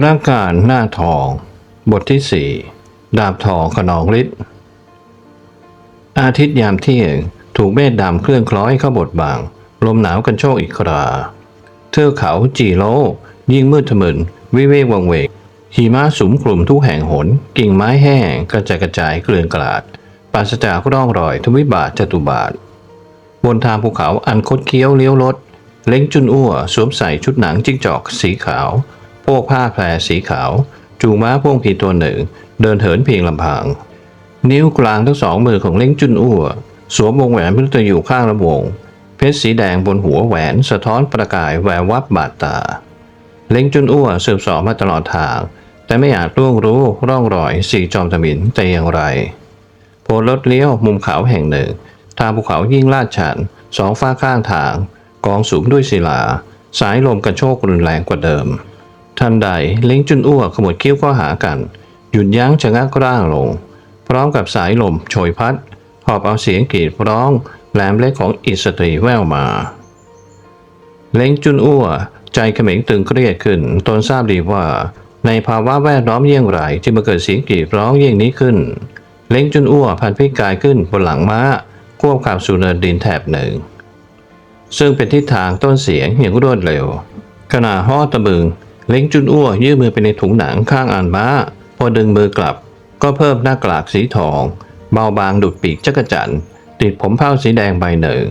พนักงานหน้าทอง บทที่สี่ดาบทองขนองฤทธิ์อาทิตย์ยามเที่ยงถูกเมฆดำเคลื่อนคล้อยเข้าบทบาง ลมหนาวกันโชกอีกครา เทือกเขาจีโลยิ่งมืดทะมึนวิเวกวังเวกหิมะสุมกลุ่มทุกแห่งหน กิ่งไม้แห้งกระจายกระจายเกลื่อนกลาดปราศจากร่องรอยทวิบาทจตุบาท บนทางภูเขาอันคดเคี้ยวเลี้ยวรถ เล้งจุนอ้วสวมใส่ชุดหนังจิ้งจอกสีขาว โพกผ้าแพรสีขาว จูงม้าพ่วงผีตัวหนึ่ง เดินเหินเพียงลำพัง นิ้วกลางทั้งสองมือของเล้งจุนอ้วสวมวงแหวนพิรุตอยู่ข้างลำวง เพชรสีแดงบนหัวแหวนสะท้อนประกายแวววับบาดตา เล้งจุนอ้วสืบสอบมาตลอดทาง แต่ไม่อาจล่วงรู้ร่องรอยสีจอมตะมินแต่อย่างไรโพลดเลี้ยวมุมเขาแห่งหนึ่ง ทางภูเขายิ่งลาดชันสองฝ้าข้างทาง กองสูงด้วยศิลา สายลมกระโชกรุนแรงกว่าเดิม ทันใดเล้งจุนอ้วขมวดคิ้วเข้าหากัน หยุดยั้งชะงักร่างลง พร้อมกับสายลมโชยพัด หอบเอาเสียงกรีดร้องแหลมเล็กของอิสตรีแว่วมาเล้งจุนอ้วใจเขม็งตึงเครียดขึ้นตนทราบดีว่า ในภาวะแวดล้อมเยี่ยงไรที่มาเกิดเสียงกรีดร้องเยี่ยงนี้ขึ้น เล้งจุนอ้วพันพิกายขึ้นบนหลังม้าควบขับสู่เนินดินแถบหนึ่ง ซึ่งเป็นทิศทางต้นเสียงอย่างรวดเร็วขณะห่อตะบึง เล้งจุนอ้วยื่นมือไปในถุงหนังข้างอ่านม้า พอดึงมือกลับ ก็เพิ่มหน้ากากสีทอง เบาบางดุดปีกจักรจันติดผมเผ้าสีแดงใบหนึ่ง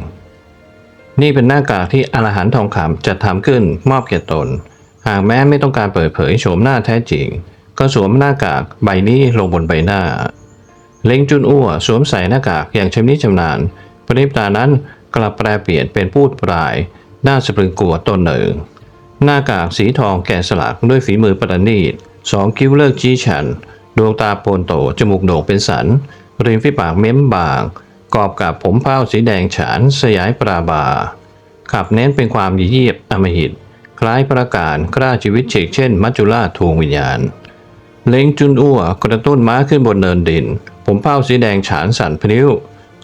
นี่เป็นหน้ากากที่อรหันทองคำจะทำขึ้นมอบแก่ตน หากแม้ไม่ต้องการเปิดเผยโฉมหน้าแท้จริง ก็สวมหน้ากากใบนี้ลงบนใบหน้า เล้งจุนอ้วสวมใส่หน้ากากอย่างชำนิชำนาญปริปตานั้นกลับแปลเปลี่ยนเป็นพูดปลายหน้าสะพรึงกลัวตนหนึ่ง หน้ากากสีทองแกะสลักด้วยฝีมือประณีตสองคิ้วเลิกชี้ฉัน ดวงตาโปนโต จมูกโด่งเป็นสัน ริมฝีปากเม้มบาง กอบกับผมเผ้าสีแดงฉาน สยายปราบา ขับเน้นเป็นความยีเยียบอมหิต คล้ายประการกล้าชีวิตเฉกเช่น มัจจุราชทวงวิญญาณ เล้งจุนอ้วกระตุ้นม้าขึ้นบนเนินดิน ผมเผ้าสีแดงฉานสั่นพลิ้ว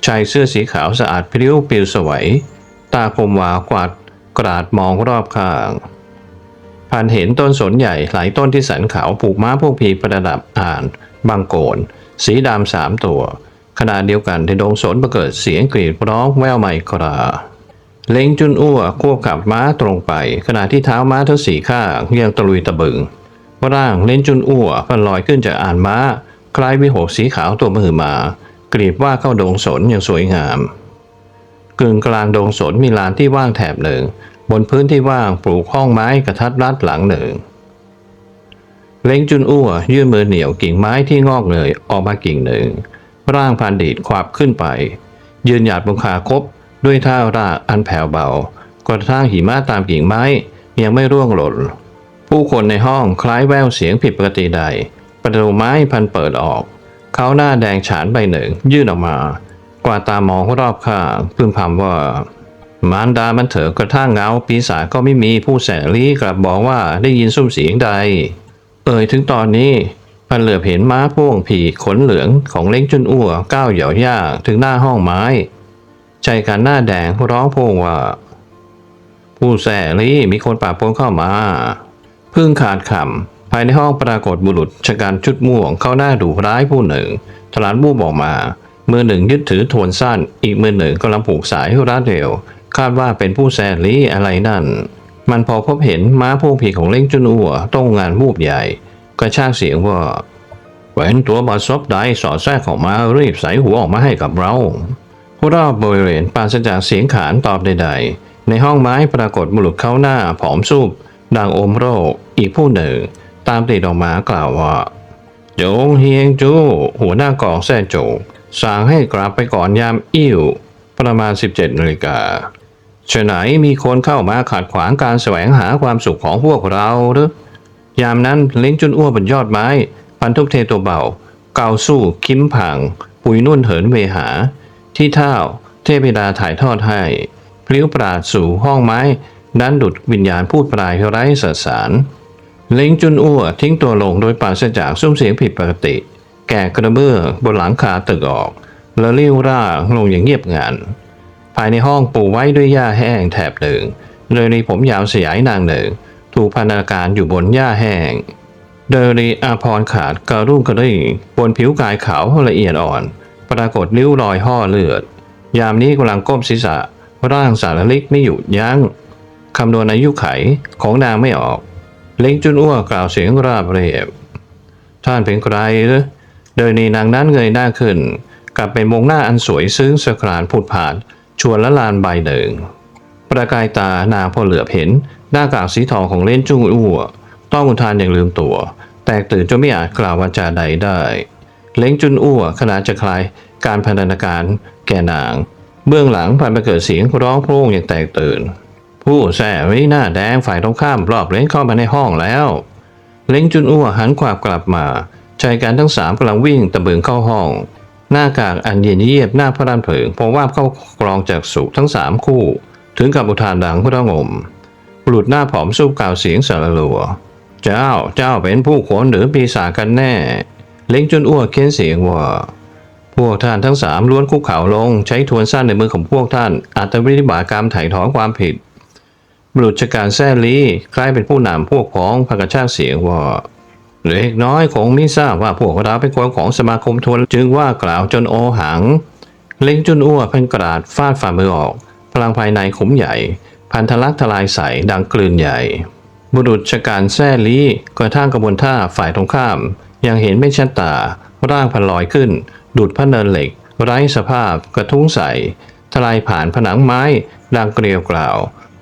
ชายเสื้อสีขาวสะอาดพลิ้วปลิวสวย ตาคมวาวกวาดกราดมองรอบข้าง ผ่านเห็นต้นสนใหญ่หลายต้นที่สันเขาผูกม้าพวกผีประดับอ่านบางโกน สีดำสามตัว ขณะเดียวกันที่ดงสนประเกิดเสียงกรีดร้องแววไม่กราเล้งจุนอ้วควบขับม้าตรงไป ขณะที่เท้าม้าทั้งสี่ข้างยังตะลุยตะบึงร่างเล้นจุนอ้วพันลอยขึ้นจากอ่านม้า คล้ายวิหกสีขาวตัวมือมากรีบว่าเข้าดงสนอย่างสวยงาม กึ่งกลางดงสนมีลานที่ว่างแถบหนึ่ง บนพื้นที่ว่างปลูกห้องไม้กระทัดรัดหลังหนึ่ง เล้งจุนอ้วยื่นมือเหนียวกิ่งไม้ที่งอกเงยออกมากิ่งหนึ่ง ร่างพันดีดขวาบขึ้นไป ยืนหยาดบนขาคบด้วยท่ารากอันแผ่วเบากระทั่งหิมะตามกิ่งไม้ยังไม่ร่วงหล่น ผู้คนในห้องคล้ายแววเสียงผิดปกติใด ประตูไม้พันเปิดออก เขาหน้าแดงฉานใบหนึ่งยื่นออกมา กว่าตามองรอบข้างพึมพำว่า มารดามันเถอะกระทั่งเงาปีศาจก็ไม่มีผู้แสลี้กลับบอกว่าได้ยินซุ้มเสียงใด เอ่ยถึงตอนนี้พันเหลือบเห็นม้าพ่วงผีขนเหลืองของเล้งจุนอ้วก้าวเหย่าย่างถึงหน้าห้องไม้ใจกันหน้าแดงร้องโพงว่า ผู้แสลีมีคนป่าปนเข้ามา พึ่งขาดคำภายในห้องปรากฏบุรุษชะกันชุดม่วงเข้าหน้าดุร้ายผู้หนึ่งทลานบูบออกมามือหนึ่งยึดถือโทนสั้น อีกมือหนึ่งกำลังผูกสายรัดเร็ว คาดว่าเป็นผู้แสลี่อะไรนั่น มันพอพบเห็นม้าพวกผีของเล้งจุนอัวต้องงานวูบใหญ่ก็ชากเสียงว่าแหวนตัวบาดซบใดสอดแทรกของมารีบใส่หัวออกมาให้กับเรารอบบริเวณปราศจากเสียงขานตอบใดๆ ในห้องไม้ปรากฏบุรุษเข้าหน้าผอมสูบดังอมโรค อีกผู้หนึ่ง ตามติดออกมากล่าวว่าโจงเฮียงจูหัวหน้ากองแซ่โจงสั่งให้กลับไปก่อนยามอิ่ว ประมาณ 17นาฬิกา ฉะไหนมีคนเข้ามาขัดขวางการแสวงหาความสุขของพวกเราหรือยามนั้นเล้งจุนอ้วบนยอดไม้ พันทุกเทตัวเบา เกาสู้คิมผัง ปุยนุ่นเหินเวหา ที่เท่าเทพดาถ่ายทอดให้พลิ้วปราดสู่ห้องไม้ดันดุดวิญญาณพูดปลายไร้สสารเล้งจุนอ้วทิ้งตัวลงโดยปราศจากซุ้มเสียงผิดปกติ แก่กระเบื้องบนหลังคาตึกออก แล้วเลี้ยวร่าลงอย่างเงียบงัน ภายในห้องปูไว้ด้วยหญ้าแห้งแถบหนึ่งเลยในผมยาวสยายนางหนึ่ง ถูกพันธนาการอยู่บนหญ้าแห้ง เดรีอาพรขาดกระรุ่งกระริ่งบนผิวกายขาวละเอียดอ่อน ปรากฏนิ้วรอยห่อเลือด ยามนี้กำลังก้มศีรษะ ร่างสารลิกไม่หยุดยัง้งคำนวณอายุไขของนางไม่ออก เล้งจุนอ้วกล่าวเสียงราบเรียบ ท่านเป็นใครหรือโดยนีนางนั้นเงยหน้าขึ้น กลับเป็นมงหน้าอันสวยซึ้งสกรานผุดผาด ชวนละลานใบหนึ่ง ประกายตานางพอเหลือบเห็น หน้ากากสีทองของเล่นจุ้งอ้วต้องอุทานอย่างลืมตัว แตกตื่นจนไม่อาจกล่าววาจาใดได้ เล้งจุนอ้วขณะจะคลายการพันธนาการแก่นาง เบื้องหลังพันไปเกิดเสียงร้องโพร่งอย่างแตกตื่น ผู้แส่ไว้หน้าแดงฝ่ายตรงข้ามรอบเล้งเข้ามาในห้องแล้ว เล้งจุนอ้วหันขวาบกลับมาชายการทั้งสามกำลังวิ่งตะเบิงเข้าห้อง หน้ากากอันเย็นเยียบหน้าพระดานเผิงพอว่าเข้ากรองจากสุทั้งสามคู่ ถึงกับอุทานดังพระงมบุรุษหน้าผอมสู้กล่าวเสียงสารลัว เจ้าเจ้าเป็นผู้ขนหรือปีศาจกันแน่ เล้งจนอ้วกเค้นเสียงว่า พวกท่านทั้งสามล้วนคุกเข่าลง ใช้ทวนสั้นในมือของพวกท่าน อาจจะวิบากรรมไถ่ถอนความผิดบุรุษการแซ่ลีคล้ายเป็นผู้นำพวกพ้องพากระชากเสียงว่า เล็กน้อยคงไม่ทราบว่าพวกเราเป็นคนของสมาคมทวนจึงว่ากล่าวจนโอหัง เล้งจุนอ้วพ่นกระดาษฟาดฝ่ามือออก พลังภายในขุมใหญ่ พันธลักษ์ทลายใสดังกลืนใหญ่ บุรุษชการแซ่ลีกระทั่งกระบวนท่าฝ่ายตรงข้าม ยังเห็นไม่ชัดตา ร่างพันลอยขึ้นดุดพระเนินเหล็ก ไร้สภาพกระทุ้งใสทลายผ่านผนังไม้ ดังเกลียวกล่าว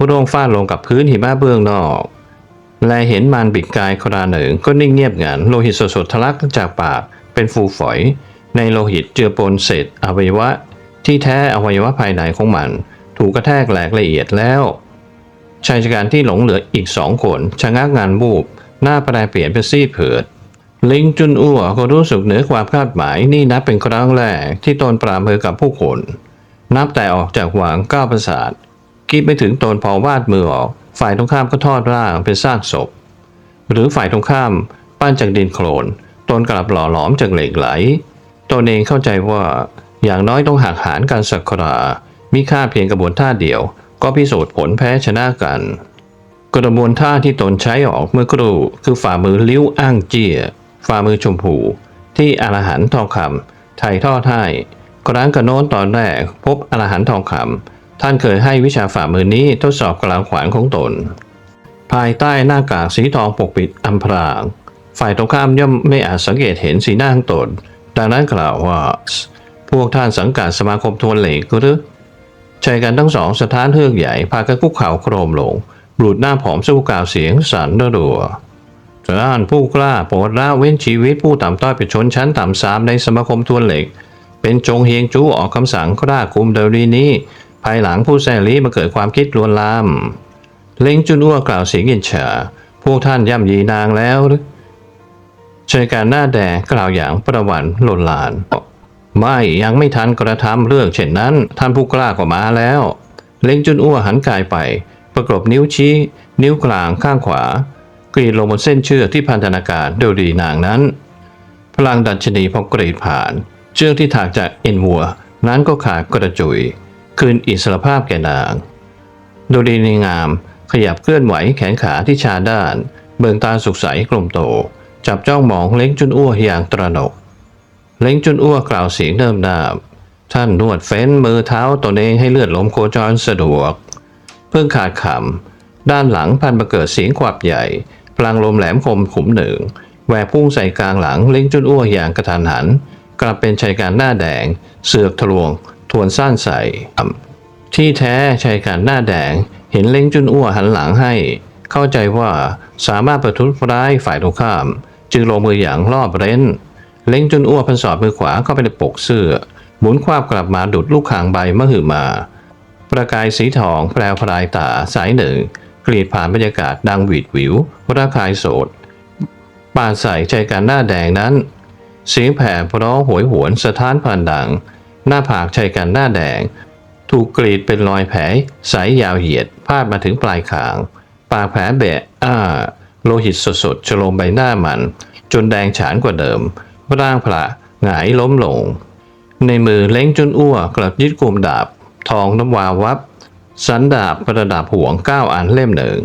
ร่วงฟาดลงกับพื้นหิมะเบื้องนอก และเห็นมารบิดกายคราหนึ่งก็นิ่งเงียบงันโลหิตสดๆทะลักจากปากเป็นฟูฝอย ในโลหิตเจือปนเศษอวัยวะ ที่แท้อวัยวะภายในของมัน ถูกกระแทกแหลกละเอียดแล้วชายชะกันที่หลงเหลืออีกสองคนชะงักงานบูบหน้าปรเปลี่ยนเป็นซีดเผือดลิงจุนอ้วก็รู้สึกเหนือความคาดหมายนี่นับเป็นครั้งแรกที่ตนปรามือกับผู้คน นับแต่ออกจากหวางก้าวประสาทคิดไม่ถึงตนพอวาดมือออก ฝ่ายตรงข้ามก็ทอดร่างเป็นซากศพ หรือฝ่ายตรงข้ามปั้นจากดินโคลนตนกลับหล่อหลอมจากเหล็กไหลตนเองเข้าใจว่าอย่างน้อยต้องหักหารการสักครามีค่าเพียงกระบวนท่าเดียว ก็พิสูจน์ผลแพ้ชนะกัน กระบวนท่าที่ตนใช้ออกเมื่อครู่คือฝ่ามือลิ้วอ้างเจียฝ่ามือชมพูที่อรหันทองคำไถ่ทอดให้ครั้งกระโน้นตอนแรกพบอรหันทองคำ ท่านเคยให้วิชาฝ่ามือนี้ทดสอบกลางขวานของตน ภายใต้หน้ากากสีทองปกปิดอำพราง ฝ่ายตรงข้ามย่อมไม่อาจสังเกตเห็นสีหน้าของตน ดังนั้นกล่าวว่า พวกท่านสังกัดสมาคมทวนเหล็กหรือชายกันทั้งสองสถานเฮือกใหญ่พากันคุกเข่าโครมลงบุรุษหน้าผอมสู้กล่าวเสียงสั่นรัวๆท่านผู้กล้าโปรดละเว้นชีวิตผู้ต่ำต้อยเป็นชนชั้นต่ำสามในสมาคมทวนเหล็ก เป็นจงเฮียงจูออกคำสั่งกล้าคุมเดลีนี้ ภายหลังผู้แซลีมาเกิดความคิดลวนลาม เล้งจุนอ้วกล่าวเสียงเย็นชาพวกท่านย่ำยีนางแล้วหรือชายการหน้าแดงกล่าวอย่างประวันหล่นลาน ไม่ยังไม่ทันกระทำเรื่องเช่นนั้น ท่านผู้กล้าก็มาแล้ว เล้งจุนอ้วหันกายไป ประกบนิ้วชี้ นิ้วกลางข้างขวา กรีดลงบนเส้นเชือกที่พันธนาการโดยดีนางนั้น พลังดัชนีพอกรีดผ่านเชือกที่ถากจากเอ็นวัว นั้นก็ขาดกระจุย คืนอิสรภาพแก่นางโดยดีในงามขยับเคลื่อนไหวแขนขาที่ชาด้าน เบิ่งตาสุขใสกลมโต จับจ้องมองเล้งจุนอ้วอย่างตระหนก เล้งจุนอ้วกล่าวเสียงเดิมดาบท่านนวดเฟ้นมือเท้าตนเองให้เลือดลมโคจรสะดวก เพิ่งขาดคำด้านหลังพันประเกิดเสียงขวับใหญ่พลังลมแหลมคมขุมหนึ่งแหวกพุ่งใส่กลางหลังเล้งจุนอ้วอย่างกระทันหัน กลับเป็นชายการหน้าแดง เสือกทะลวง ทวนสั้นใส่ ที่แท้ชายการหน้าแดง เห็นเล้งจุนอ้วหันหลังให้ เข้าใจว่าสามารถประทุษร้ายฝ่ายตรงข้าม จึงลงมืออย่างรอบเร้น เล้งจุนอ้วพันสอดมือขวาเข้าไปในปกเสื้อ หมุนควาบกลับมาดุดลูกคางใบมหึมา ประกายสีทองแปลวพรายตาสายหนึ่งกรีดผ่านบรรยากาศดังหวีดหวิวระคายโสดปาดใส่ใจการหน้าแดงนั้น เสียงแผ่เพราะโหยหวนสะท้านผ่านดัง หน้าผากชายกันหน้าแดง ถูกกรีดเป็นรอยแผลใสยยาวเหยียดพาดมาถึงปลายคาง ปากแผลแบะอ้า โลหิตสดๆชโลมใบหน้ามัน จนแดงฉานกว่าเดิม ร่างพระหงายล้มลง ในมือเล้งจนอ้วกลับยึดกลมดาบ ทองน้ำวาวับ สันดาบประดับห่วงเก้าอันเล่มหนึ่ง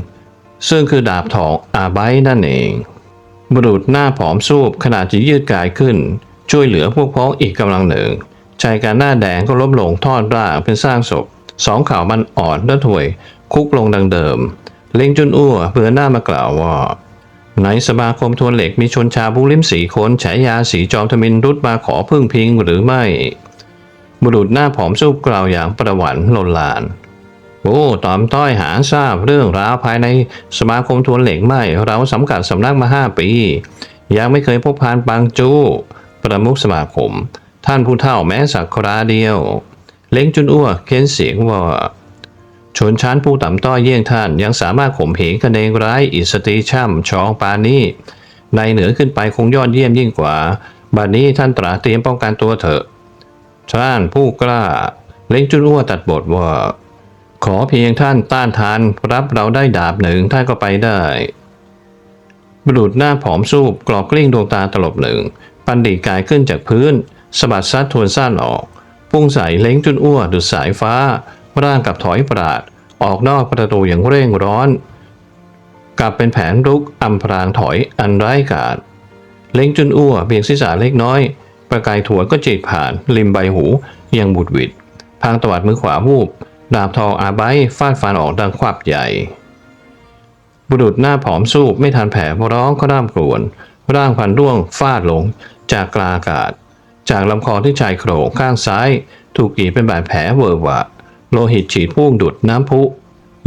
ซึ่งคือดาบทองอาไบนั่นเองบุรุษหน้าผอมซูบขนาดจะยืดกายขึ้น ช่วยเหลือพวกพ้องอีกกำลังหนึ่ง ชายการหน้าแดงก็ล้มลงทอดร่างเป็นสร้างศพ สองข่าวมันอ่อนและถวย คุกลงดังเดิม เล้งจุนอ้วเบือหน้ามากล่าวว่า ในสมาคมทวนเหล็กมีชนชาวบุริมสีคนฉายาสีจอมทมินรุดมาขอพึ่งพิงหรือไม่ บุรุษหน้าผอมสู้กล่าวอย่างประหวันลนลานโอ้ตอมต้อยหาทราบเรื่องราวภายในสมาคมทวนเหล็กไม่ เราสังกัดสำนักมาห้าปี ยังไม่เคยพบพานปางจูประมุขสมาคม ท่านผู้เฒ่าแม้สักคราเดียว เล้งจุนอ้วเค้นเสียงว่า ชนชั้นผู้ต่ำต้อยเยี่ยงท่านยังสามารถข่มเหงกันเองร้ายอิสตรีช่ำชองปานนี้ ในเหนือขึ้นไปคงยอดเยี่ยมยิ่งกว่า บัดนี้ท่านตราเตรียมป้องกันตัวเถอะ ท่านผู้กล้า เล้งจุนอ้วตัดบทว่า ขอเพียงท่านต้านทานรับเราได้ดาบหนึ่งท่านก็ไปได้บุรุษหน้าผอมสูบกรอกกลิ้งดวงตาตลบหนึ่ง ปันดีกายขึ้นจากพื้น สะบัดซัดทวนสั้นออกพุ่งใส่เล้งจุนอ้วดุดสายฟ้า ร่างกับถอยปราด ออกนอกประตูอย่างเร่งร้อน กลับเป็นแผนรุกอำพรางถอยอันร้ายกาจเล้งจุนอ้วเบียงศีรษะเล็กน้อย ประกายถั่วก็จีดผ่านริมใบหูยังบุดวิดพางตวัดมือขวาวูบดาบทองอาไบฟาดฟันออกดังควับใหญ่ บุรุษหน้าผอมสูบไม่ทันแผลร้องก็ร่ำกรวน ร่างพันร่วงฟาดลงจากกลาอากาศ จากลำคอที่ชายโครงข้างซ้าย ถูกกรีดเป็นบาดแผลเวอะหวะ โลหิตฉีดพุ่งดุดน้ำพุ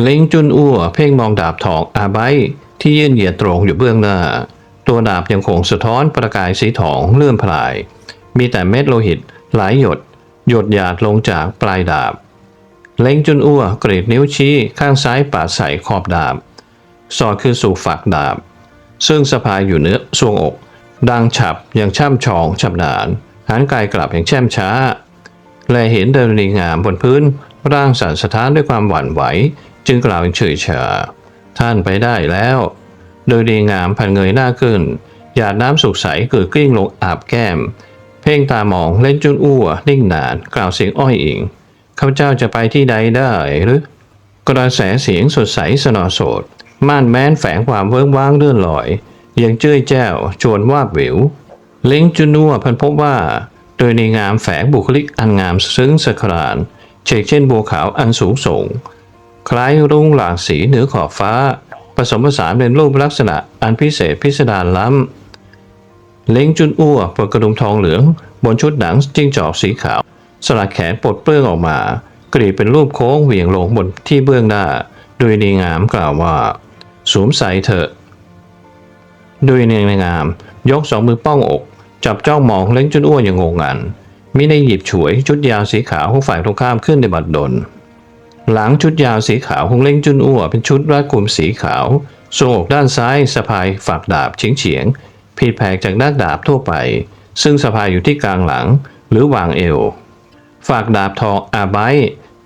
เล้งจุนอ้วเพ่งมองดาบทองอาไบที่ยื่นเหยียดตรงอยู่เบื้องหน้า ตัวดาบยังคงสะท้อนประกายสีทองเลื่อนพลาย มีแต่เม็ดโลหิตไหลหยด หยดหยาดลงจากปลายดาบ เล้งจุนอ้วกรีดนิ้วชี้ข้างซ้ายปาดใส่ขอบดาบ สอดคือสู่ฝักดาบ ซึ่งสะพายอยู่เนื้อทรวงอก ดังฉับอย่างช่ำชองฉับนาน หันกายกลับอย่างแช่มช้า และเห็นเดินีงามบนพื้น ร่างสั่นสะท้านด้วยความหวั่นไหว จึงกล่าวอย่างเฉยชาท่านไปได้แล้ว โดยดีงามพันเงยหน้าขึ้น หยาดน้ำสุกใสเกิดกลิ้งลงอาบแก้ม เพ่งตามองเล่นจุนอ้วนิ่งนาน กล่าวเสียงอ้อยอิงข้าพเจ้าจะไปที่ใดได้หรือกระแสเสียงสดใสสนอโสดม่านแม้นแฝงความเวิ้งว้างเลื่อนลอย ยังเจ้ยแจ้วชวนวาบวิว เล้งจุนัวพันพบว่า โดยในงามแฝงบุคลิกอันงามซึ้งสะครานเชกเช่นบัวขาวอันสูงส่ง คล้ายรุ่งหลากสีเหนือขอบฟ้า ผสมผสานเป็นรูปลักษณะอันพิเศษพิสดารล้ำ เล้งจุนอ้วปลดกระดุมทองเหลือง บนชุดหนังจิ้งจอกสีขาว สลัดแขนปลดเปลื้องออกมา กรีดเป็นรูปโค้งเหวี่ยงลงบนที่เบื้องหน้า โดยนีงามกล่าวว่า สวมใส่เถอะ โดยเนียงงาม ยกสองมือป้องอก จับจ้องมองเล้งจุนอ้วนอย่างงงงันมิได้หยิบฉวยชุดยาวสีขาวของฝ่ายตรงข้ามขึ้นในบัดดล หลังชุดยาวสีขาวของเล้งจุนอ้วเป็นชุดรัดกุมสีขาวทรงอกด้านซ้ายสะพายฝักดาบเฉียงเฉียงผิดแผกจากด้านดาบทั่วไป ซึ่งสะพายอยู่ที่กลางหลังหรือวางเอวฝากดาบทองอาไบ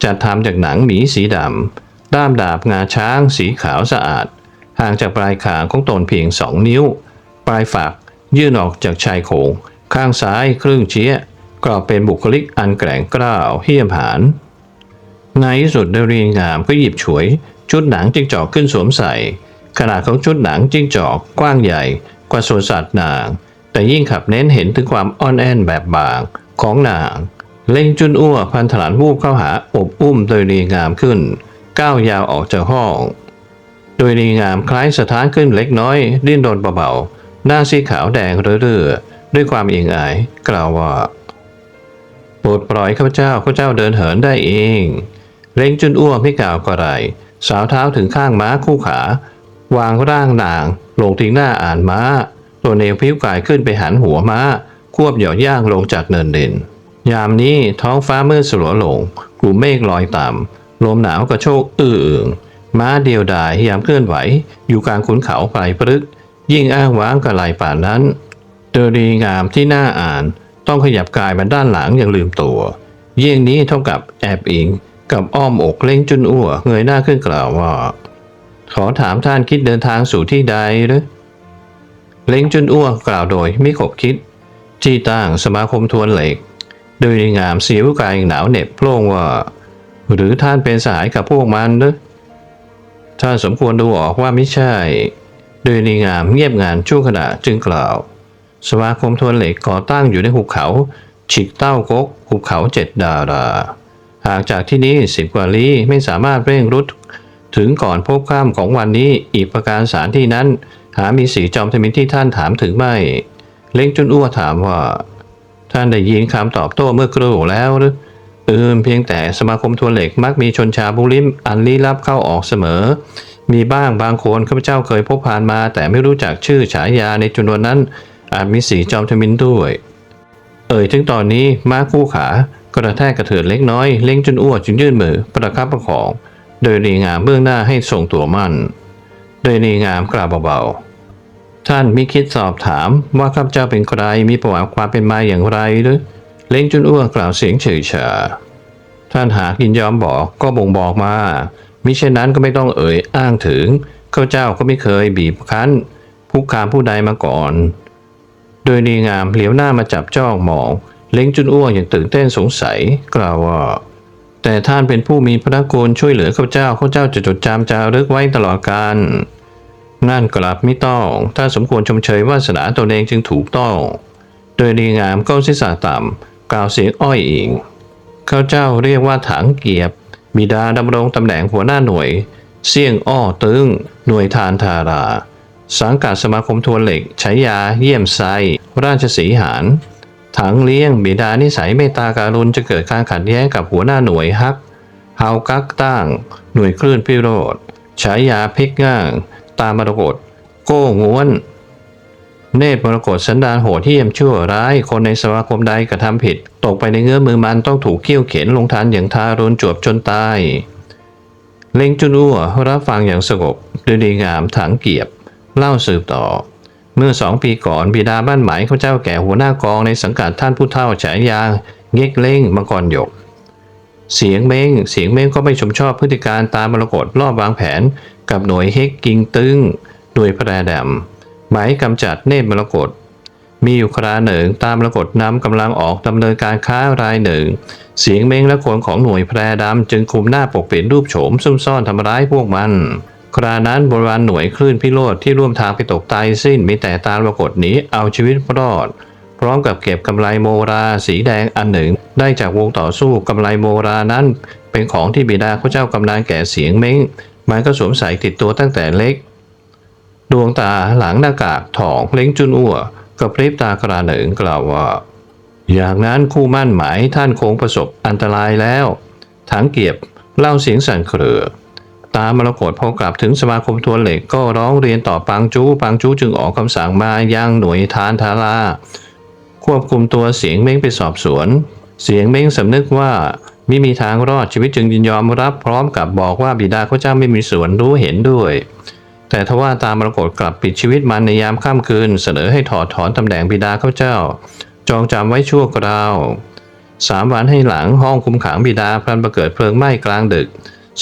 จัดทำจากหนังหมีสีดำด้ามดาบงาช้างสีขาวสะอาด ห่างจากปลายขาของตนเพียงสองนิ้ว ปลายฝักยื่นออกจากชายโครงข้างซ้ายครึ่งเชี้ยกรอบเป็นบุคลิกอันแกร่งกล้าวเหี้ยมหานในที่สุดดารีงามก็หยิบฉวย ชุดหนังจิ้งจอกขึ้นสวมใส่ ขนาดของชุดหนังจิ้งจอกกว้างใหญ่กว่าส่วนสัตว์นาง แต่ยิ่งขับเน้นเห็นถึงความอ่อนแอแบบบางของนาง เล่งจุนอ้วพันถลานวูบเข้าหาอบอุ้มโดยดีงามขึ้น ก้าวยาวออกจากห้อง ดยดีงามคล้ายสะท้านขึ้นเล็กน้อย ดิ้นรนเบาๆหน้าสีขาวแดงเรื่อๆด้วยความเอียงอาย กล่าวว่าโปรดปล่อยข้าพเจ้าข้าพเจ้าเดินเหินได้เองเล้งจุนอ้วไม่กล่าวก็ไร สาวเท้าถึงข้างม้าคู่ขา วางร่างนางลงทิ้งหน้าอ่านม้า ตัวเนวพิ้วกายขึ้นไปหันหัวม้า ควบหย่อย่างลงจากเนินดินยามนี้ท้องฟ้ามืดสลัวลง กลุ่มเมฆลอยต่ำลมหนาวกระโชกอื้ออึง ม้าเดียวดายยามเคลื่อนไหว อยู่กลางขุนเขาไพรพฤกยิ่งอ้างว้างกระไรป่านนั้นเดอรีงามที่น่าอ่านต้องขยับกายมาด้านหลังอย่างลืมตัว เยี่ยงนี้เท่ากับแอบอิงกับอ้อมอกเล่งจุนอ้วเงยหน้าขึ้นกล่าวว่า ขอถามท่านคิดเดินทางสู่ที่ใดหรือเล้งจุนอ้วกล่าวโดยไม่ขบคิด ที่ตั้งสมาคมทวนเหล็ก โดยงามเสียวกายหนาวเหน็บโล่งว่า หรือท่านเป็นสหายกับพวกมันหรือ ท่านสมควรดูออกว่าไม่ใช่ โดยนีงามเงียบงานชั่วขณะจึงกล่าว สมาคมทวนเหล็กก่อตั้งอยู่ในหุบเขา ฉิกเต้ากกหุบเขาเจ็ดดาราหากจากที่นี้สิบกว่าลี้ไม่สามารถเร่งรุด ถึงก่อนพบข้ามของวันนี้อีกประการสารที่นั้น หามีสีจอมทมินที่ท่านถามถึงไม่ เล้งจุนอ้วถามว่า ท่านได้ยินคำตอบโต้เมื่อครู่แล้วหรือ ออเพียงแต่สมาคมทัวนเหล็กมักมีชนชาบุริมอันลี้ลับเข้าออกเสมอ มีบ้างบางคนข้าพเจ้าเคยพบผ่านมา แต่ไม่รู้จักชื่อฉายาในจำนวนนั้น อาจมีสีจอมทมินด้วย เอ่ยถึงตอนนี้ม้าคู่ขากระแทกกระเถิดเล็กน้อยเล้งจนอ้วจึงยื่นมือประคับประคอง โดยนีงามเบื้องหน้าให้ส่งตัวมั่น โดยนีงามกล่าวเบาๆท่านมิคิดสอบถามว่าข้าพเจ้าเป็นใครมีประวัติความเป็นมาอย่างไรหรือ เล้งจุนอ้วกล่าวเสียงเฉยชา ท่านหากยินยอมบอกก็บ่งบอกมา มิเช่นนั้นก็ไม่ต้องเอ่ยอ้างถึงข้าเจ้าก็ไม่เคยบีบคั้นผู้คามผู้ใดมาก่อน โดยนีงามเหลียวหน้ามาจับจ้องมอง เล้งจุนอ้วงอย่างตื่นเต้นสงสัย กล่าวว่า แต่ท่านเป็นผู้มีพระคุณช่วยเหลือข้าเจ้าข้าเจ้าจะจดจำจารึกไว้ตลอดกาลนั่นกลับไม่ต้องถ้าสมควรชมเชยวาสนาตนเองจึงถูกต้อง โดยดีงามก็ศีรษะต่ำ กล่าวเสียงอ้อยอิงข้าเจ้าเรียกว่าถังเกียบ บิดาดำรงตำแหน่งหัวหน้าหน่วย เสี่ยงอ้อตึง หน่วยทานทารา สังกัดสมาคมทวนเหล็กใช้ยาเยี่ยมไซ ราชสีหารถังเลี้ยงบิดานิสัยเมตตาการุณจะเกิดการขัดแย้งกับหัวหน้าหน่วยฮักเฮากักตั้ง หน่วยคลื่นพิโรธใช้ยาพลิกง่าง ตามมรกตโก้ง้วน เนตรมรกตสันดานโหดเหี้ยมชั่วร้าย คนในสมาคมใดกระทำผิด ตกไปในเงื้อมือมันต้องถูกเขี้ยวเข็นลงทันอย่างทารุณจวบจนตาย เล็งจุนอัวรับฟังอย่างสงบดูดีงามถังเกียบ เล่าสืบต่อ เมื่อสองปีก่อนบิดาบ้านหมายข้าเจ้าแก่หัวหน้ากองในสังกัดท่านผู้เฒ่าฉายาเง็กเล้งมังกรหยก เสียงเม้งเสียงเม้งก็ไม่ชมชอบพฤติการตามมรกตรอบวางแผน กับหน่วยเฮกกิงตึงหน่วยแพรดำ หมายกำจัดเนตรมรกตมีอยู่คราหนึ่งตามรากฏนำกำลังออกดำเนินการค้ารายหนึ่ง เสียงเม้งและคนของหน่วยแพรดำจึงคุมหน้าปกปิดรูปโฉมซุ่มซ่อนทำร้ายพวกมัน ครานั้นบริวารหน่วยคลื่นพิโรธที่ร่วมทางไปตกตายสิ้นมีแต่ตามรากฏหนีเอาชีวิตรอด พร้อมกับเก็บกำไรโมราสีแดงอันหนึ่ง ได้จากวงต่อสู้กำไรโมรานั้น เป็นของที่บิดาพระเจ้ากำนันแก่เสียงเม้งมันก็สวมใส่ติดตัวตั้งแต่เล็ก ดวงตาหลังหน้ากากทองเล้งจุนอ้วกับพริบตากระหนึ่งกล่าวว่า อย่างนั้นคู่มั่นหมายท่านคงประสบอันตรายแล้ว ถังเกียบเล่าเสียงสั่นเครือตามรกตพอกลับถึงสมาคมทวนเหล็กก็ร้องเรียนต่อปังจูปังจูจึงออกคำสั่งมายังหน่วยทานทาราควบคุมตัวเสียงเม้งไปสอบสวน เสียงเม้งสำนึกว่าไม่มีทางรอดชีวิตจึงยินยอมรับพร้อมกับบอกว่าบิดาเขาเจ้าไม่มีส่วนรู้เห็นด้วย แต่ทว่าตามมรกตกลับปิดชีวิตมันในยามค่ำคืน เสนอให้ถอดถอนตำแหน่งบิดาเขาเจ้า จองจำไว้ชั่วคราวสามวันให้หลังห้องคุมขังบิดาพลันประเกิดเพลิงไหม้กลางดึก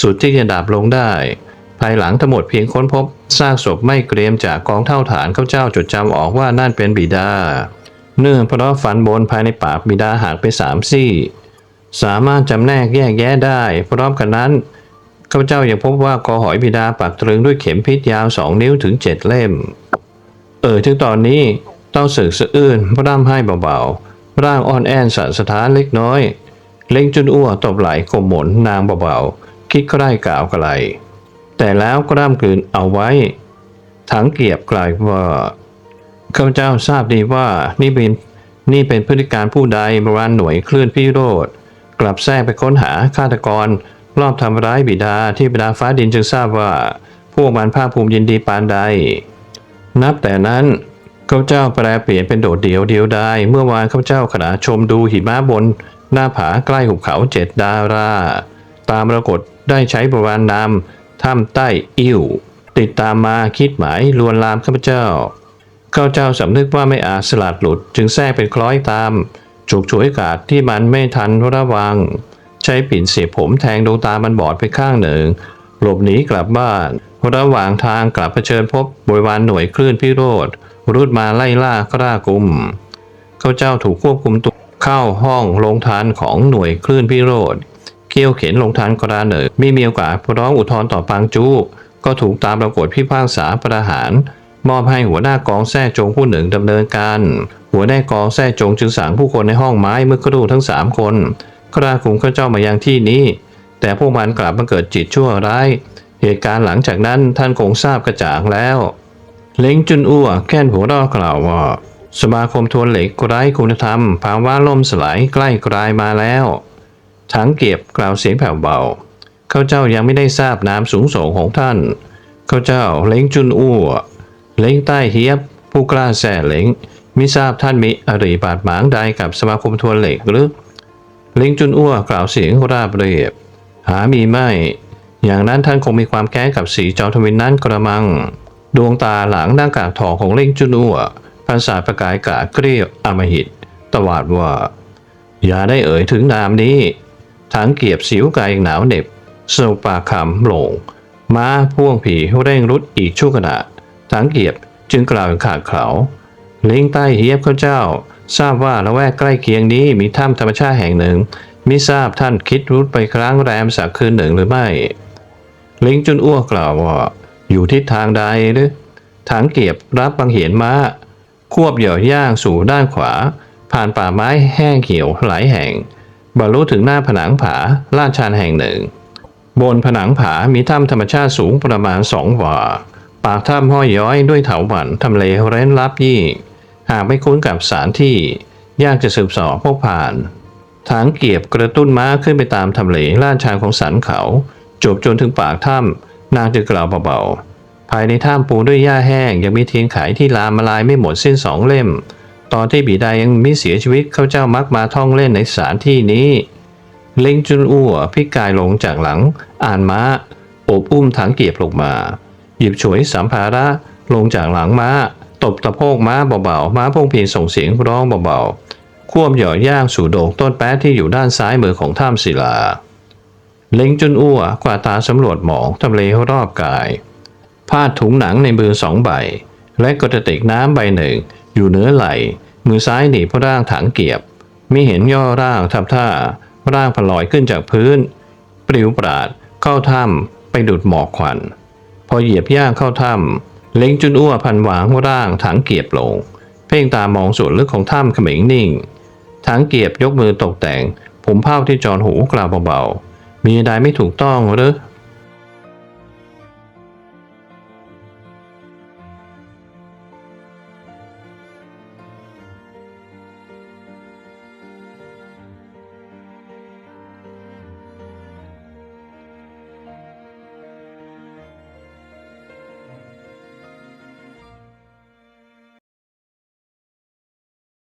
สุดที่จะดับลงได้ ภายหลังทั้งหมดเพียงค้นพบซากศพไม่เกรียมจากกองเท่าฐานเขาเจ้าจดจำออกว่านั่นเป็นบิดา เนื่องเพราะฟันบนภายในปากบิดาหักไปสามซี่ สามารถจำแนกแยกแยะได้ พร้อมกันนั้น ข้าพเจ้ายังพบว่ากอหอยบิดาปักตรึงด้วยเข็มพิษยาวสองนิ้วถึงเจ็ดเล่ม เออถึงตอนนี้ต้องสึกสะอื้นพร่ำให้เบาๆ ร่างอ่อนแอนสั่นสะท้านเล็กน้อย เล็งจุนอ้วตบไหลกมหมนนางเบาๆ คิดใกล้กล่าวกระไร แต่แล้วก็ร่ำกลืนเอาไว้ถังเกียบกลายว่าข้าพเจ้าทราบดีว่านี่เป็นนี่เป็นพฤติการผู้ใดโบราณหน่วยคลื่อนพิโรธกลับแทรกไปค้นหาฆาตกร รอบทำร้ายบิดาที่บิดาฟ้าดินจึงทราบว่าพวกมันภาคภูมิยินดีปานใด นับแต่นั้นข้าพเจ้าแปลเปลี่ยนเป็นโดดเดี่ยวเดียวดายเมื่อวานข้าพเจ้าขณะชมดูหิมะบน หน้าผาใกล้หุบเขาเจ็ดดารา ตามปรากฏได้ใช้โบราณนามถ้ำใต้อิ่วติดตามมาคิดหมายลวนลามข้าพเจ้าข้าพเจ้าสำนึกว่าไม่อาจสลัดหลุด จึงแทรกเป็นคล้อยตาม ฉุกฉวยโอกาสที่มันไม่ทันระวัง ใช้ปิ่นเสียบผมแทงดวงตามันบอดไปข้างหนึ่ง หลบหนีกลับบ้าน ระหว่างทางกลับเผชิญพบบริวารหน่วยคลื่นพิโรธรุดมาไล่ล่ากล้ากุมข้าเจ้าถูกควบคุมตัวเข้าห้องลงทานของหน่วยคลื่นพิโรธเกี่ยวเข็นลงทานกราเหนอไม่มีโอกาสร้องอุทธรณ์ต่อปางจูก็ถูกตามปรากฏพิพากษาประหาร มอบให้หัวหน้ากองแท้จงผู้หนึ่งดำเนินการ หัวหน้ากองแท้จงจึงสั่งผู้คนในห้องไม้เมื่อครู่ทั้งสามคน กราคุมข้าเจ้ามายังที่นี้ แต่พวกมันกลับมาเกิดจิตชั่วร้าย เหตุการณ์หลังจากนั้นท่านคงทราบกระจ่างแล้ว เล้งจุนอ้วแค่นหัวรอกล่าวว่า สมาคมทวนเหล็กไร้คุณธรรม ภาวะล่มสลายใกล้กลายมาแล้วถังเก็บกล่าวเสียงแผ่วเบาข้าเจ้ายังไม่ได้ทราบนามสูงส่งของท่านข้าเจ้าเล้งจุนอ้วเล้งใต้เฮียบ ผู้กล้าแส่เล้งมิทราบท่านมีอริบาดหมางใดกับสมาคมทวนเหล็กหรือ ล้งจุนอ้วกล่าวเสียงราบเรียบ หามีไม่ อย่างนั้นท่านคงมีความแค้นกับสีจอมทวินนั้นกระมัง ดวงตาหลังหน้ากากทองของล่งจุนอัวพันสาประกายกาเกรียวอมหิต ตวาดว่า อย่าได้เอ่ยถึงนามนี้ ทั้งเกียบสิวกายหนาวเหน็บสนุปากคำหลง ม้าพ่วงผีเร่งรุดอีกชั่วขณะทั้งเกียบจึงกล่าวขาดเขาล้งใต้เฮียบข้าเจ้า ทราบว่าละแวกใกล้เคียงนี้มีถ้ำธรรมชาติแห่งหนึ่งมิทราบท่านคิดรุดไปครั้งแรมสักคืนหนึ่งหรือไม่ ลิงจุนอ้วกล่าวว่า อยู่ทิศทางใดหรือถังเกียบรับบังเหียนม้า ควบเหย่อย่างสู่ด้านขวา ผ่านป่าไม้แห้งเขียวหลายแห่ง บรรลุถึงหน้าผนังผาลาดชันแห่งหนึ่ง บนผนังผามีถ้ำธรรมชาติสูงประมาณสองวาปากถ้ำห้อยย้อยด้วยเถาวันทำเลเร้นลับยิ่ง หากไม่คุ้นกับสถานที่ยากจะสืบสอบพวกผ่านทางเกียบกระตุ้นม้าขึ้นไปตามทำเลลาดชันของสันเขาจบจนถึงปากถ้ำนางจึงกล่าวเบาๆภายในถ้ำปูด้วยหญ้าแห้ง ยังมีเทียนไขที่ลามมาลายไม่หมดสิ้นสองเล่ม ตอนที่บีดายังมิเสียชีวิตเขาเจ้ามักมาท่องเล่นในสถานที่นี้ เล็งจุนอ้วพิกายลงจากหลัง อ่านม้า โอบอุ้มถังเกียบลงมา หยิบฉวยสัมภาระลงจากหลังม้า ตบตะโพกม้าเบาๆ ม้าพงเพียงส่งเสียงร้องเบาๆ ควบหย่อย่างสู่โดกต้นแป๊ะที่อยู่ด้านซ้ายมือของถ้ำศิลา เล็งจุนอ้วกว่าตาสำรวจหมองทำเลรอบกายพาดถุงหนังในมือสองใบ และกระติกน้ำใบหนึ่ง อยู่เหนือไหล มือซ้ายหนีบพระร่างถังเกียบมิเห็นย่อร่างทำท่า ร่างพลอยขึ้นจากพื้น ปลิวปราดเข้าถ้ำไปดูดหมอกควัน พอเหยียบย่างเข้าถ้ำ เล็งจุนอ้วพันหวางร่างถังเกียบลง เพ่งตามองส่วนลึกของถ้ำเขมิงนิ่งถังเกียบยกมือตกแต่ง ผมเผ้าที่จอนหูกล่าวเบาๆ มีใดไม่ถูกต้องหรือ